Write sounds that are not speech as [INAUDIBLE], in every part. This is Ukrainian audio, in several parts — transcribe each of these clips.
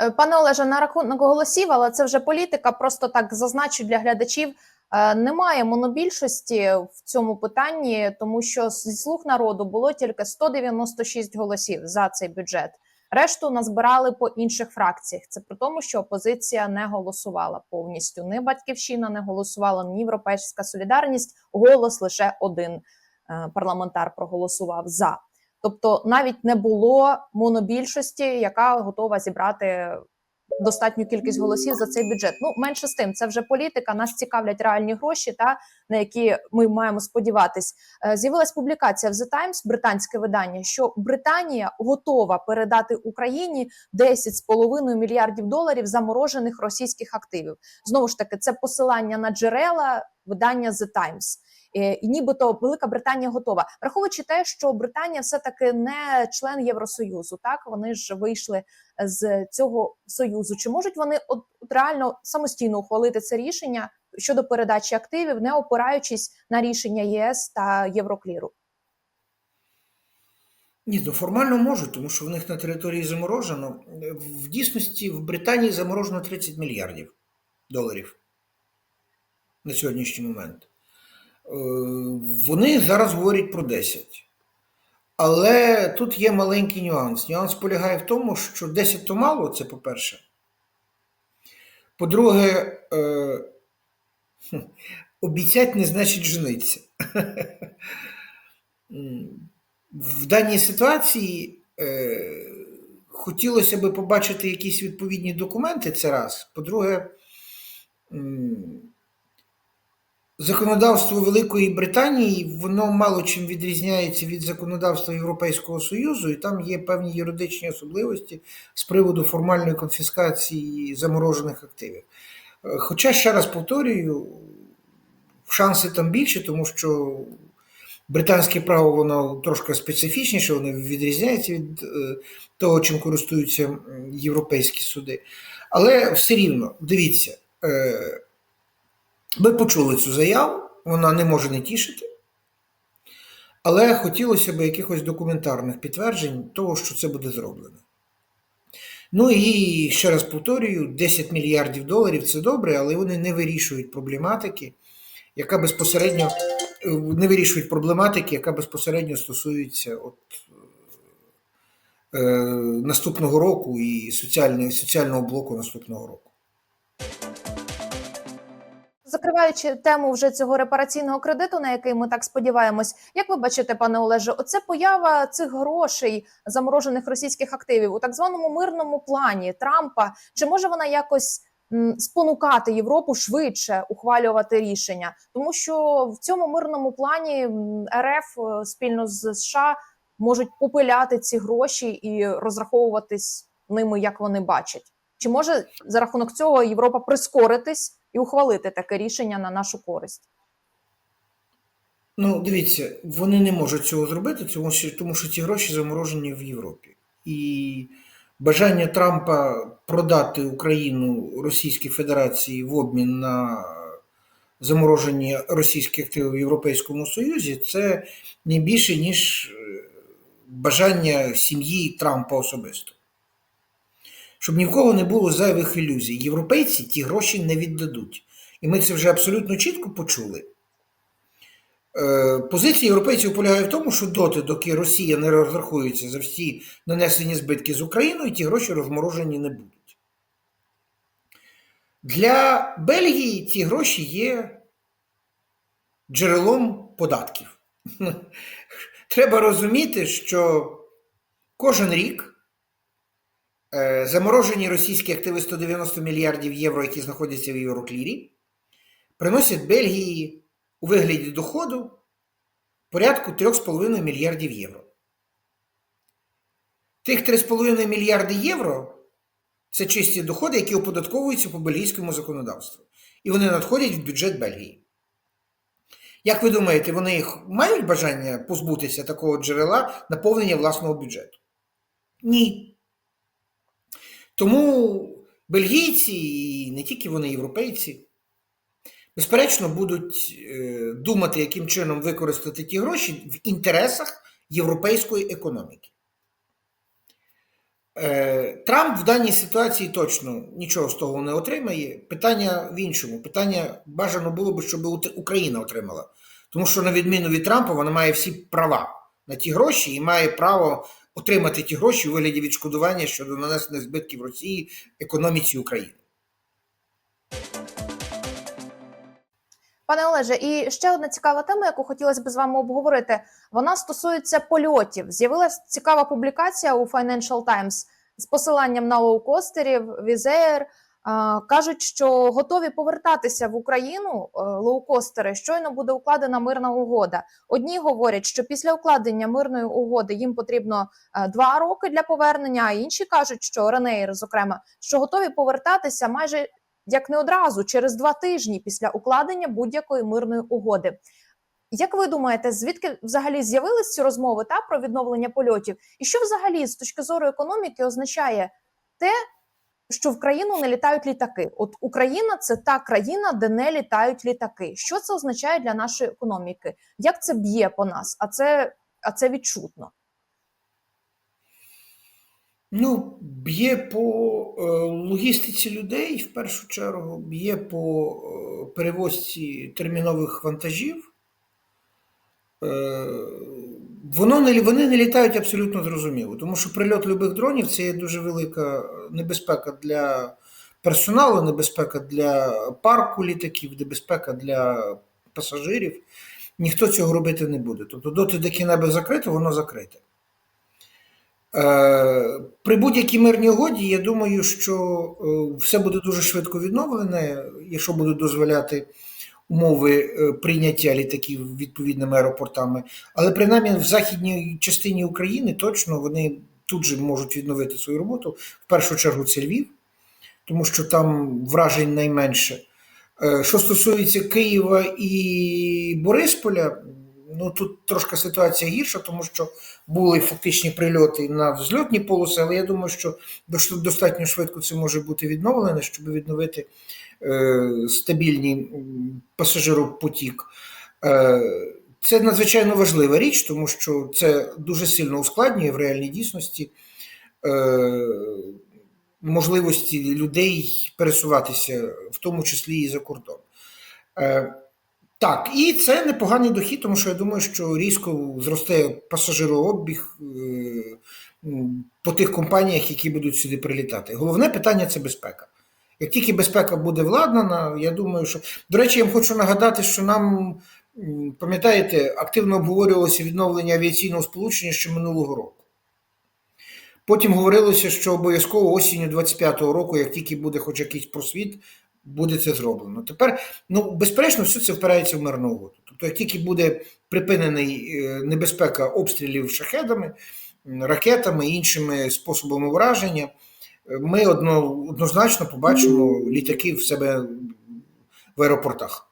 Е, Пане Олеже, на рахунок голосів, але це вже політика. Просто так зазначу для глядачів. е, Немає монобільшості в цьому питанні, тому що зі слуг народу було тільки 196 голосів за цей бюджет. Решту назбирали по інших фракціях. Це при тому, що опозиція не голосувала повністю. Ні батьківщина не голосувала, ні європейська солідарність. Голос лише один е, парламентар проголосував за. Тобто навіть не було монобільшості, яка готова зібрати достатню кількість голосів за цей бюджет. Ну менше з тим, це вже політика. Нас цікавлять реальні гроші, та на які ми маємо сподіватись. Е, З'явилась публікація в The Times, британське видання, що Британія готова передати Україні 10,5 мільярдів доларів заморожених російських активів. Знову ж таки, це посилання на джерела видання The Times. Е, І нібито Велика Британія готова, враховуючи те, що Британія все таки не член Євросоюзу. Так вони ж вийшли з цього союзу. Чи можуть вони от, реально самостійно ухвалити це рішення щодо передачі активів, не опираючись на рішення ЄС та Єврокліру? Ні, ну формально можуть, тому що в них на території заморожено. В дійсності в Британії заморожено 30 мільярдів доларів на сьогоднішній момент. Е, Вони зараз говорять про 10. Але тут є маленький нюанс. Нюанс полягає в тому, що 10 то мало, це по-перше. По-друге, е, обіцять не значить жениться. [LAUGHS] В даній ситуації е, хотілося би побачити якісь відповідні документи, це раз. По-друге, законодавство Великої Британії воно мало чим відрізняється від законодавства Європейського Союзу, і там є певні юридичні особливості з приводу формальної конфіскації заморожених активів. Е, Хоча, ще раз повторюю, шанси там більше, тому що британське право воно трошки специфічніше, воно відрізняється від е, того, чим користуються європейські суди. Але все рівно, дивіться, е, ми почули цю заяву, вона не може не тішити. Але хотілося б якихось документарних підтверджень того, що це буде зроблено. Ну і ще раз повторюю: 10 мільярдів доларів це добре, але вони не вирішують проблематики, яка безпосередньо не вирішують проблематики, яка безпосередньо стосується от, е, наступного року і соціального, соціального блоку наступного року. Закриваючи тему вже цього репараційного кредиту, на який ми так сподіваємось, як ви бачите, пане Олеже, оце поява цих грошей заморожених російських активів у так званому мирному плані Трампа. Чи може вона якось спонукати Європу швидше ухвалювати рішення? Тому що в цьому мирному плані РФ е, спільно з США можуть попиляти ці гроші і розраховуватись ними, як вони бачать. Чи може за рахунок цього Європа прискоритись і ухвалити таке рішення на нашу користь? Ну, дивіться, вони не можуть цього зробити, тому що, тому що ці гроші заморожені в Європі. І бажання Трампа продати Україну Російській Федерації в обмін на заморожені російські активи в Європейському Союзі це не більше, ніж е, бажання сім'ї Трампа особисто. Щоб ні в кого не було зайвих ілюзій. Європейці ті гроші не віддадуть. І ми це вже абсолютно чітко почули. Е, Позиція європейців полягає в тому, що доти, доки Росія не розрахується за всі нанесені збитки з Україною, ті гроші розморожені не будуть. Для Бельгії ці гроші є джерелом податків. [LAUGHS] Треба розуміти, що кожен рік заморожені російські активи 190 мільярдів євро, які знаходяться в Євроклірі, приносять Бельгії у вигляді доходу порядку 3,5 мільярдів євро. Тих 3,5 мільярди євро це чисті доходи, які оподатковуються по бельгійському законодавству. І вони надходять в бюджет Бельгії. Як ви думаєте, вони мають бажання позбутися такого джерела наповнення власного бюджету? Ні. Тому бельгійці, і не тільки вони, європейці, безперечно, будуть е, думати, яким чином використати ті гроші в інтересах європейської економіки. Е, Трамп в даній ситуації точно нічого з того не отримає. Питання в іншому. Питання бажано було б, щоб Україна отримала. Тому що, на відміну від Трампа, вона має всі права на ті гроші і має право отримати ті гроші у вигляді відшкодування щодо нанесених збитків Росії економіці України. Пане Олеже, і ще одна цікава тема, яку хотілося б з вами обговорити. Вона стосується польотів. З'явилася цікава публікація у Financial Times з посиланням на лоукостерів, Візеєр. Кажуть, що готові повертатися в Україну е, лоукостери. Щойно буде укладена мирна угода. Одні говорять, що після укладення мирної угоди їм потрібно е, два роки для повернення. А інші кажуть, що Ренейр, зокрема, що готові повертатися майже як не одразу, через два тижні після укладення будь-якої мирної угоди. Як ви думаєте, звідки взагалі з'явились ці розмови та про відновлення польотів? І що взагалі з точки зору економіки означає те, що в країну не літають літаки? От Україна це та країна, де не літають літаки. Що це означає для нашої економіки? Як це б'є по нас? А це, а це відчутно. Ну, б'є по е, логістиці людей в першу чергу, б'є по е, перевозці термінових вантажів. Воно не, вони не літають абсолютно зрозуміло, тому що прильот любих дронів це є дуже велика небезпека для персоналу, небезпека для парку літаків, небезпека для пасажирів. Ніхто цього робити не буде. Тобто, доти, доки небо закрито, воно закрите. Е, При будь-якій мирній угоді, я думаю, що е, все буде дуже швидко відновлене, якщо будуть дозволяти умови е, прийняття літаків відповідними аеропортами. Але принаймні в західній частині України точно вони тут же можуть відновити свою роботу. В першу чергу це Львів, тому що там вражень найменше. Е, Що стосується Києва і Борисполя, ну тут трошки ситуація гірша, тому що були фактичні прильоти на взльотні полоси, але я думаю, що достатньо швидко це може бути відновлено, щоб відновити стабільний пасажиропотік. Е, це надзвичайно важлива річ, тому що це дуже сильно ускладнює в реальній дійсності е, можливості людей пересуватися, в тому числі і за кордон. Е, так, і це непоганий дохід, тому що я думаю, що різко зросте пасажирообіг е, по тих компаніях, які будуть сюди прилітати. Головне питання це безпека. Як тільки безпека буде владнана, я думаю, що. До речі, я хочу нагадати, що нам, пам'ятаєте, активно обговорювалося відновлення авіаційного сполучення ще минулого року. Потім говорилося, що обов'язково осінню 25-го року, як тільки буде хоч якийсь просвіт, буде це зроблено. Тепер, ну, безперечно, все це впирається в мирну угоду. Тобто, як тільки буде припинений е, небезпека обстрілів шахедами, ракетами іншими способами враження, ми одно, однозначно побачимо літаки в себе в аеропортах.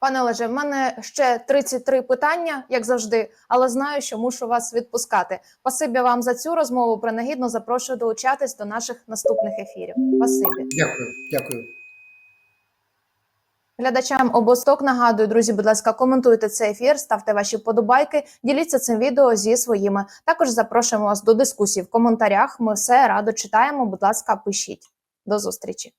Пане Олеже, в мене ще 33 питання, як завжди, але знаю, що мушу вас відпускати. Пасибі вам за цю розмову. Принагідно запрошую долучатись до наших наступних ефірів. Пасибі, Дякую, дякую. Глядачам обосток нагадую, друзі, будь ласка, коментуйте цей ефір, ставте ваші вподобайки, діліться цим відео зі своїми. Також запрошуємо вас до дискусії в коментарях. Ми все радо читаємо. Будь ласка, пишіть. До зустрічі.